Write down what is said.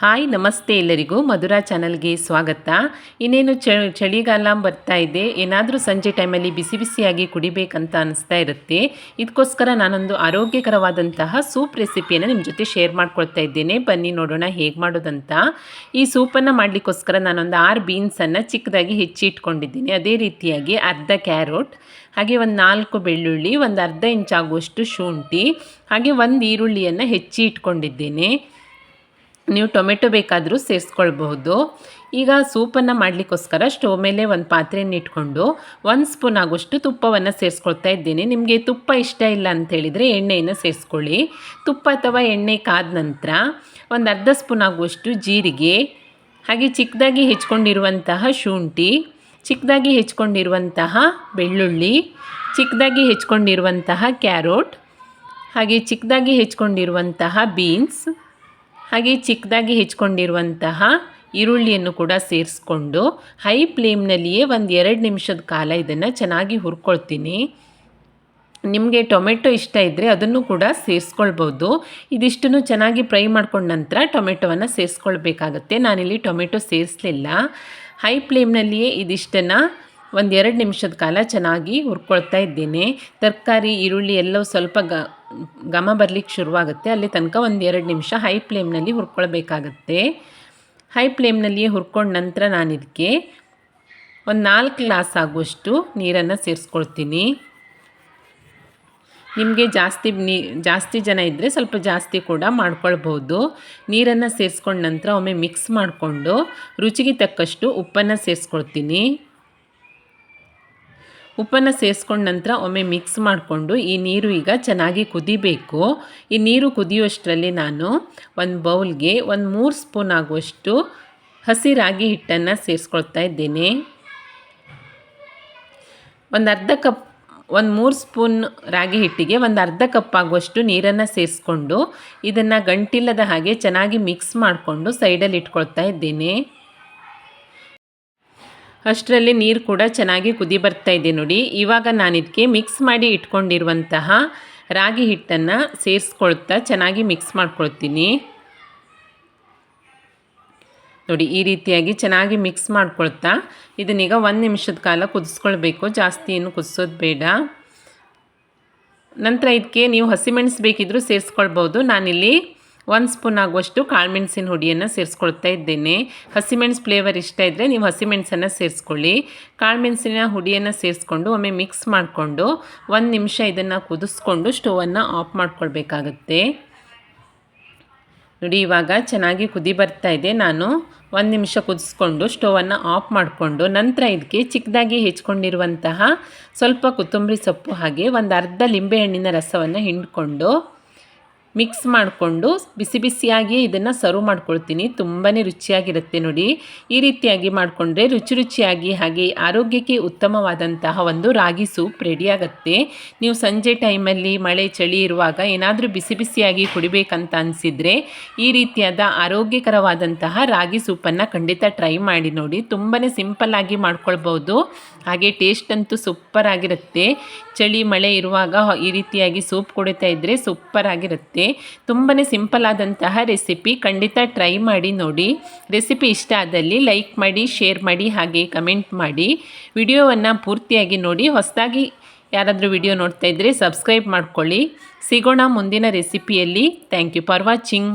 Hi, ನಮಸ್ತೆ ಎಲ್ಲರಿಗೂ. ಮಧುರಾ ಚಾನಲ್ಗೆ ಸ್ವಾಗತ. ಇನ್ನೇನು ಚಳಿಗಾಲ ಬರ್ತಾ ಇದೆ. ಏನಾದರೂ ಸಂಜೆ ಟೈಮಲ್ಲಿ ಬಿಸಿ ಬಿಸಿಯಾಗಿ ಕುಡಿಬೇಕಂತ ಅನಿಸ್ತಾ ಇರುತ್ತೆ. ಇದಕ್ಕೋಸ್ಕರ ನಾನೊಂದು ಆರೋಗ್ಯಕರವಾದಂತಹ ಸೂಪ್ ರೆಸಿಪಿಯನ್ನು ನಿಮ್ಮ ಜೊತೆ ಶೇರ್ ಮಾಡ್ಕೊಳ್ತಾ ಇದ್ದೇನೆ. ಬನ್ನಿ ನೋಡೋಣ ಹೇಗೆ ಮಾಡೋದಂತ. ಈ ಸೂಪನ್ನು ಮಾಡಲಿಕ್ಕೋಸ್ಕರ ನಾನೊಂದು ಆರು ಬೀನ್ಸನ್ನು ಚಿಕ್ಕದಾಗಿ ಹೆಚ್ಚಿ ಇಟ್ಕೊಂಡಿದ್ದೀನಿ ಅದೇ ರೀತಿಯಾಗಿ ಅರ್ಧ ಕ್ಯಾರೋಟ್, ಹಾಗೆ ಒಂದು ನಾಲ್ಕು ಬೆಳ್ಳುಳ್ಳಿ, ಒಂದು ಅರ್ಧ ಇಂಚಾಗುವಷ್ಟು ಶುಂಠಿ, ಹಾಗೆ ಒಂದು ಈರುಳ್ಳಿಯನ್ನು ಹೆಚ್ಚಿ ಇಟ್ಕೊಂಡಿದ್ದೇನೆ ನೀವು ಟೊಮೆಟೊ ಬೇಕಾದರೂ ಸೇರಿಸ್ಕೊಳ್ಬಹುದು. ಈಗ ಸೂಪನ್ನು ಮಾಡಲಿಕ್ಕೋಸ್ಕರ ಸ್ಟವ್ ಮೇಲೆ ಒಂದು ಪಾತ್ರೆಯನ್ನು ಇಟ್ಕೊಂಡು ಒಂದು ಸ್ಪೂನ್ ಆಗೋಷ್ಟು ತುಪ್ಪವನ್ನು ಸೇರಿಸ್ಕೊಳ್ತಾ ಇದ್ದೀನಿ. ನಿಮಗೆ ತುಪ್ಪ ಇಷ್ಟ ಇಲ್ಲ ಅಂಥೇಳಿದರೆ ಎಣ್ಣೆಯನ್ನು ಸೇರಿಸ್ಕೊಳ್ಳಿ. ತುಪ್ಪ ಅಥವಾ ಎಣ್ಣೆ ಕಾದ ನಂತರ ಒಂದು ಅರ್ಧ ಸ್ಪೂನ್ ಆಗುವಷ್ಟು ಜೀರಿಗೆ, ಹಾಗೆ ಚಿಕ್ಕದಾಗಿ ಹೆಚ್ಕೊಂಡಿರುವಂತಹ ಶುಂಠಿ, ಚಿಕ್ಕದಾಗಿ ಹೆಚ್ಕೊಂಡಿರುವಂತಹ ಬೆಳ್ಳುಳ್ಳಿ, ಚಿಕ್ಕದಾಗಿ ಹೆಚ್ಕೊಂಡಿರುವಂತಹ ಕ್ಯಾರೋಟ್, ಹಾಗೆ ಚಿಕ್ಕದಾಗಿ ಹೆಚ್ಕೊಂಡಿರುವಂತಹ ಬೀನ್ಸ್ ಹಾಗೆ ಚಿಕ್ಕದಾಗಿ ಹೆಚ್ಕೊಂಡಿರುವಂತಹ ಈರುಳ್ಳಿಯನ್ನು ಕೂಡ ಸೇರಿಸ್ಕೊಂಡು ಹೈ ಫ್ಲೇಮ್ನಲ್ಲಿಯೇ ಒಂದು ಎರಡು ನಿಮಿಷದ ಕಾಲ ಇದನ್ನು ಚೆನ್ನಾಗಿ ಹುರ್ಕೊಳ್ತೀನಿ. ನಿಮಗೆ ಟೊಮೆಟೊ ಇಷ್ಟ ಇದ್ದರೆ ಅದನ್ನು ಕೂಡ ಸೇರಿಸ್ಕೊಳ್ಬೋದು. ಇದಿಷ್ಟನ್ನು ಚೆನ್ನಾಗಿ ಫ್ರೈ ಮಾಡ್ಕೊಂಡ ನಂತರ ಟೊಮೆಟೊವನ್ನು ಸೇರಿಸ್ಕೊಳ್ಬೇಕಾಗತ್ತೆ. ನಾನಿಲ್ಲಿ ಟೊಮೆಟೊ ಸೇರಿಸಲಿಲ್ಲ. ಹೈ ಫ್ಲೇಮ್ನಲ್ಲಿಯೇ ಇದಿಷ್ಟನ್ನು ಒಂದು ಎರಡು ನಿಮಿಷದ ಕಾಲ ಚೆನ್ನಾಗಿ ಹುರ್ಕೊಳ್ತಾ ಇದ್ದೇನೆ. ತರಕಾರಿ, ಈರುಳ್ಳಿ ಎಲ್ಲವೂ ಸ್ವಲ್ಪ ಗ, ಘಮ ಬರಲಿಕ್ಕೆ ಶುರುವಾಗುತ್ತೆ. ಅಲ್ಲಿ ತನಕ ಒಂದು ಎರಡು ನಿಮಿಷ ಹೈ ಫ್ಲೇಮ್ನಲ್ಲಿ ಹುರ್ಕೊಳ್ಬೇಕಾಗತ್ತೆ. ಹೈ ಫ್ಲೇಮ್ನಲ್ಲಿಯೇ ಹುರ್ಕೊಂಡ ನಂತರ ನಾನು ಇದಕ್ಕೆ ಒಂದು ನಾಲ್ಕು ಗ್ಲಾಸ್ ಆಗುವಷ್ಟು ನೀರನ್ನು ಸೇರಿಸ್ಕೊಳ್ತೀನಿ. ನಿಮಗೆ ಜಾಸ್ತಿ ನೀ, ಜಾಸ್ತಿ ಜನ ಇದ್ದರೆ ಸ್ವಲ್ಪ ಜಾಸ್ತಿ ಕೂಡ ಮಾಡ್ಕೊಳ್ಬೋದು. ನೀರನ್ನು ಸೇರಿಸ್ಕೊಂಡ ನಂತರ ಒಮ್ಮೆ ಮಿಕ್ಸ್ ಮಾಡಿಕೊಂಡು ರುಚಿಗೆ ತಕ್ಕಷ್ಟು ಉಪ್ಪನ್ನು ಸೇರಿಸ್ಕೊಳ್ತೀನಿ. ಉಪ್ಪನ್ನು ಸೇರಿಸ್ಕೊಂಡ ನಂತರ ಒಮ್ಮೆ ಮಿಕ್ಸ್ ಮಾಡಿಕೊಂಡು ಈ ನೀರು ಈಗ ಚೆನ್ನಾಗಿ ಕುದಿಬೇಕು. ಈ ನೀರು ಕುದಿಯುವಷ್ಟರಲ್ಲಿ ನಾನು ಒಂದು ಬೌಲ್ಗೆ ಒಂದು ಮೂರು ಸ್ಪೂನ್ ಆಗುವಷ್ಟು ಹಸಿ ರಾಗಿ ಹಿಟ್ಟನ್ನು ಸೇರಿಸ್ಕೊಳ್ತಾ ಇದ್ದೇನೆ. ಒಂದು ಅರ್ಧ ಕಪ್, ಒಂದು ಮೂರು ಸ್ಪೂನ್ ರಾಗಿ ಹಿಟ್ಟಿಗೆ ಒಂದು ಅರ್ಧ ಕಪ್ ಆಗುವಷ್ಟು ನೀರನ್ನು ಸೇರಿಸ್ಕೊಂಡು ಇದನ್ನು ಗಂಟಿಲ್ಲದ ಹಾಗೆ ಚೆನ್ನಾಗಿ ಮಿಕ್ಸ್ ಮಾಡಿಕೊಂಡು ಸೈಡಲ್ಲಿ ಇಟ್ಕೊಳ್ತಾ ಇದ್ದೇನೆ. ಅಷ್ಟರಲ್ಲಿ ನೀರು ಕೂಡ ಚೆನ್ನಾಗಿ ಕುದಿ ಬರ್ತಾ ಇದೆ ನೋಡಿ. ಇವಾಗ ನಾನು ಇದಕ್ಕೆ ಮಿಕ್ಸ್ ಮಾಡಿ ಇಟ್ಕೊಂಡಿರುವಂತಹ ರಾಗಿ ಹಿಟ್ಟನ್ನು ಸೇರಿಸ್ಕೊಳ್ತಾ ಚೆನ್ನಾಗಿ ಮಿಕ್ಸ್ ಮಾಡ್ಕೊಳ್ತೀನಿ. ನೋಡಿ, ಈ ರೀತಿಯಾಗಿ ಚೆನ್ನಾಗಿ ಮಿಕ್ಸ್ ಮಾಡ್ಕೊಳ್ತಾ ಇದನ್ನೀಗ ಒಂದು ನಿಮಿಷದ ಕಾಲ ಕುದಿಸ್ಕೊಳ್ಬೇಕು. ಜಾಸ್ತಿ ಏನು ಕುದಿಸೋದು ಬೇಡ. ನಂತರ ಇದಕ್ಕೆ ನೀವು ಹಸಿಮೆಣಸು ಬೇಕಿದ್ದರೂ ಸೇರಿಸ್ಕೊಳ್ಬೋದು. ನಾನಿಲ್ಲಿ ಒಂದು ಸ್ಪೂನ್ ಆಗುವಷ್ಟು ಕಾಳುಮೆಣಸಿನ ಹುಡಿಯನ್ನು ಸೇರಿಸ್ಕೊಳ್ತಾ ಇದ್ದೇನೆ. ಹಸಿಮೆಣಸು ಫ್ಲೇವರ್ ಇಷ್ಟ ಇದ್ದರೆ ನೀವು ಹಸಿಮೆಣಸನ್ನು ಸೇರಿಸ್ಕೊಳ್ಳಿ. ಕಾಳುಮೆಣಸಿನ ಹುಡಿಯನ್ನು ಸೇರಿಸ್ಕೊಂಡು ಒಮ್ಮೆ ಮಿಕ್ಸ್ ಮಾಡಿಕೊಂಡು ಒಂದು ನಿಮಿಷ ಇದನ್ನು ಕುದಿಸ್ಕೊಂಡು ಸ್ಟೋವನ್ನು ಆಫ್ ಮಾಡ್ಕೊಳ್ಬೇಕಾಗತ್ತೆ. ನೋಡಿ, ಇವಾಗ ಚೆನ್ನಾಗಿ ಕುದಿ ಬರ್ತಾ ಇದೆ. ನಾನು ಒಂದು ನಿಮಿಷ ಕುದಿಸ್ಕೊಂಡು ಸ್ಟೋವನ್ನು ಆಫ್ ಮಾಡಿಕೊಂಡು ನಂತರ ಇದಕ್ಕೆ ಚಿಕ್ಕದಾಗಿ ಹೆಚ್ಕೊಂಡಿರುವಂತಹ ಸ್ವಲ್ಪ ಕೊತ್ತಂಬರಿ ಸೊಪ್ಪು ಹಾಗೆ ಒಂದು ಅರ್ಧ ಲಿಂಬೆಹಣ್ಣಿನ ರಸವನ್ನು ಹಿಂಡ್ಕೊಂಡು ಮಿಕ್ಸ್ ಮಾಡಿಕೊಂಡು ಬಿಸಿ ಬಿಸಿಯಾಗಿ ಇದನ್ನು ಸರ್ವ್ ಮಾಡ್ಕೊಳ್ತೀನಿ. ತುಂಬಾ ರುಚಿಯಾಗಿರುತ್ತೆ ನೋಡಿ. ಈ ರೀತಿಯಾಗಿ ಮಾಡಿಕೊಂಡ್ರೆ ರುಚಿ ರುಚಿಯಾಗಿ ಹಾಗೆ ಆರೋಗ್ಯಕ್ಕೆ ಉತ್ತಮವಾದಂತಹ ಒಂದು ರಾಗಿ ಸೂಪ್ ರೆಡಿಯಾಗತ್ತೆ ನೀವು ಸಂಜೆ ಟೈಮಲ್ಲಿ ಮಳೆ ಚಳಿ ಇರುವಾಗ ಏನಾದರೂ ಬಿಸಿ ಬಿಸಿಯಾಗಿ ಕುಡಿಬೇಕಂತ ಅನಿಸಿದರೆ ಈ ರೀತಿಯಾದ ಆರೋಗ್ಯಕರವಾದಂತಹ ರಾಗಿ ಸೂಪನ್ನು ಖಂಡಿತ ಟ್ರೈ ಮಾಡಿ ನೋಡಿ. ತುಂಬಾ ಸಿಂಪಲ್ಲಾಗಿ ಮಾಡ್ಕೊಳ್ಬೋದು ಹಾಗೆ ಟೇಸ್ಟ್ ಅಂತೂ ಸೂಪರ್ ಆಗಿರುತ್ತೆ. ಚಳಿ ಮಳೆ ಇರುವಾಗ ಈ ರೀತಿಯಾಗಿ ಸೂಪ್ ಕುಡಿತಾ ಇದ್ದರೆ ಸೂಪರ್ ಆಗಿರುತ್ತೆ. ತುಂಬಾ ಸಿಂಪಲ್ ಆದಂತಹ ರೆಸಿಪಿ ಖಂಡಿತ ಟ್ರೈ ಮಾಡಿ ನೋಡಿ. ರೆಸಿಪಿ ಇಷ್ಟ ಆದಲ್ಲಿ ಲೈಕ್ ಮಾಡಿ, ಶೇರ್ ಮಾಡಿ, ಹಾಗೆ ಕಮೆಂಟ್ ಮಾಡಿ. ವಿಡಿಯೋವನ್ನು ಪೂರ್ತಿಯಾಗಿ ನೋಡಿ. ಹೊಸದಾಗಿ ಯಾರಾದರೂ ವಿಡಿಯೋ ನೋಡ್ತಾ ಇದ್ದರೆ ಸಬ್ಸ್ಕ್ರೈಬ್ ಮಾಡ್ಕೊಳ್ಳಿ. ಸಿಗೋಣ ಮುಂದಿನ ರೆಸಿಪಿಯಲ್ಲಿ. Thank you for watching.